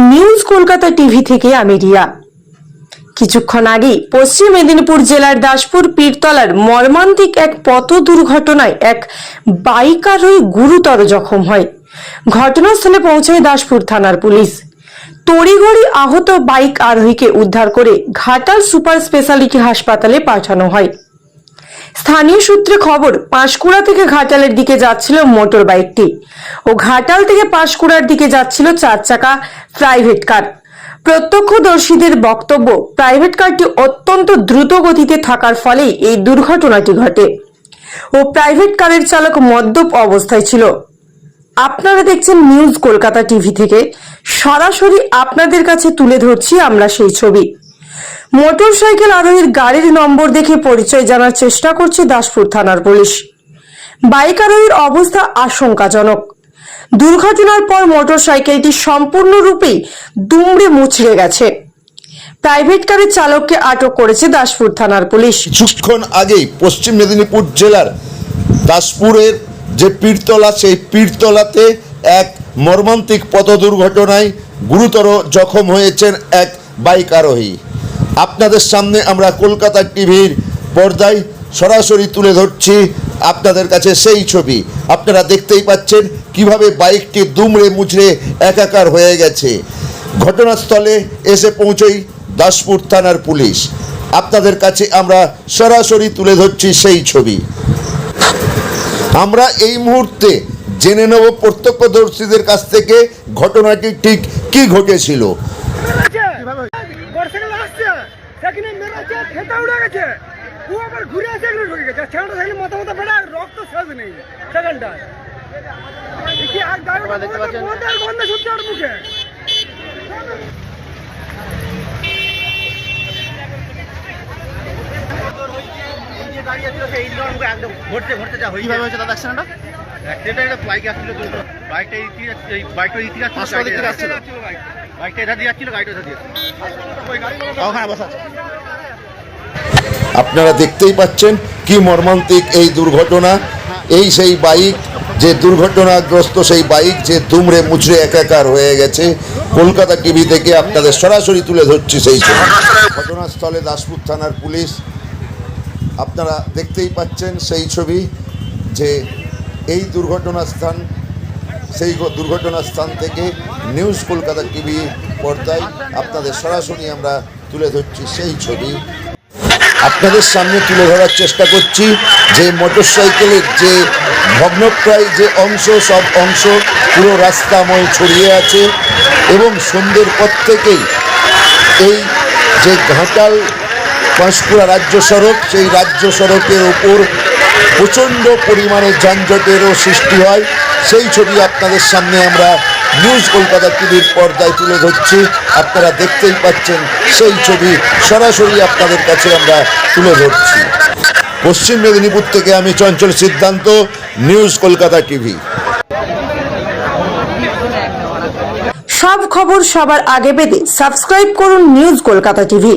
News Kolkata TV থেকে আমি রিয়া। কিছুক্ষণ আগেই পশ্চিম মেদিনীপুর জেলার দাসপুর পীরতলার মর্মান্তিক এক পথ দুর্ঘটনায় এক বাইক আরোহী গুরুতর জখম হয়। ঘটনাস্থলে পৌঁছায় দাসপুর থানার পুলিশ। তড়িঘড়ি আহত বাইক আরোহীকে উদ্ধার করে ঘাটাল সুপার স্পেশালিটি হাসপাতালে পাঠানো হয়। স্থানীয় সূত্রে খবর, পাঁশকুড়া থেকে ঘাটালের দিকে যাচ্ছিল মোটর বাইকটি। ও ঘাটাল থেকে পাঁশকুড়ার দিকে যাচ্ছিল চার চাকা প্রাইভেট কার। প্রত্যক্ষদর্শীদের বক্তব্য, প্রাইভেট কারটি অত্যন্ত দ্রুত গতিতে থাকার ফলেই এই দুর্ঘটনাটি ঘটে। ও প্রাইভেট কারের চালক মদ্যপ অবস্থায় ছিল। আপনারা দেখছেন নিউজ কলকাতা টিভি থেকে। সরাসরি আপনাদের কাছে তুলে ধরছি আমরা সেই ছবি। মোটরসাইকেল আরোহীর গাড়ির নম্বর দেখে পরিচয় জানার চেষ্টা করছে দাসপুর থানার পুলিশ। বাইক আরোহীর অবস্থা আশঙ্কাজনক। দুর্ঘটনার পর মোটরসাইকেলটি সম্পূর্ণরূপেই দুমড়ে মুচড়ে গেছে। প্রাইভেট কারের চালককে আটক করেছে দাসপুর থানার পুলিশ। কিছুক্ষণ আগেই পশ্চিম মেদিনীপুর জেলার দাসপুরের যে পীরতলা, সেই পীরতলাতে এক মর্মান্তিক পথ দুর্ঘটনায় গুরুতর জখম হয়েছেন এক বাইক আরোহী। আপনাদের সামনে আমরা কলকাতা টিভির পর্দায় সরাসরি তুলে ধরছি আপনাদের কাছে সেই ছবি। আপনারা দেখতেই পাচ্ছেন কীভাবে বাইকটি দুমড়ে মুচড়ে একাকার হয়ে গেছে। ঘটনাস্থলে এসে পৌঁছই দাসপুর থানার পুলিশ। আপনাদের কাছে আমরা সরাসরি তুলে ধরছি সেই ছবি। আমরা এই মুহূর্তে জেনে নেব প্রত্যক্ষদর্শীদের কাছ থেকে ঘটনাটি ঠিক কি ঘটেছিল। মোটরসাইকেল আসছে সেখানে মেরেছে ফেটা উড়ে গেছে ও আবার ঘুরে এসে এখানে ঢুকে গেছে। সেখানটা সাইকেল মাথা মাথা ফেটা রক্ত শেষ নেই সেখানটা আর গাড়ি বন্ধ বন্ধ ছুটছে ওর মুখে। হয়ে কীভাবে হয়েছে দাদা অ্যাক্সিডেন্টটা অ্যাক্সিডেন্ট বাইক আসছিল বাইকটা ইতি এই বাইকটা ইতি যাচ্ছিল পাঁচশো দিক থেকে আসছিল। আপনারা দেখতেই পাচ্ছেন কি মর্মান্তিক এই দুর্ঘটনা। এই সেই বাইক যে দুর্ঘটনাগ্রস্ত সেই বাইক যে দুমড়ে মুচড়ে একাকার হয়ে গেছে কলকাতা টিভি থেকে আপনাদের সরাসরি তুলে ধরছি সেই ছবি। ঘটনাস্থলে দাসপুর থানার পুলিশ। আপনারা দেখতেই পাচ্ছেন সেই ছবি যে এই দুর্ঘটনা স্থান সেই ঘ- দুর্ঘটনার স্থান থেকে নিউজ কলকাতা টিভি পর্দায় আপনাদের সরাসরি আমরা তুলে ধরছি সেই ছবি। আপনাদের সামনে তুলে ধরার চেষ্টা করছি যে মোটরসাইকেলের যে ভগ্নপ্রায় যে অংশ, সব অংশ পুরো রাস্তাময় ছড়িয়ে আছে এবং সন্ধ্যের পর থেকেই এই যে ঘাটাল পাঁশকুড়া রাজ্য সড়ক, সেই রাজ্য সড়কের ওপর প্রচণ্ড পরিমাণে যানজটেরও সৃষ্টি হয়। সেই ছবি আপনাদের সামনে আমরা নিউজ কলকাতা টিভির পর্দায় তুলে ধরছি। আপনারা দেখতেই পাচ্ছেন সেই ছবি সরাসরি আপনাদের কাছে আমরা তুলে ধরছি। পশ্চিম মেদিনীপুর থেকে আমি চঞ্চল সিদ্ধান্ত, নিউজ কলকাতা টিভি। সব খবর সবার আগে পেতে সাবস্ক্রাইব করুন নিউজ কলকাতা টিভি।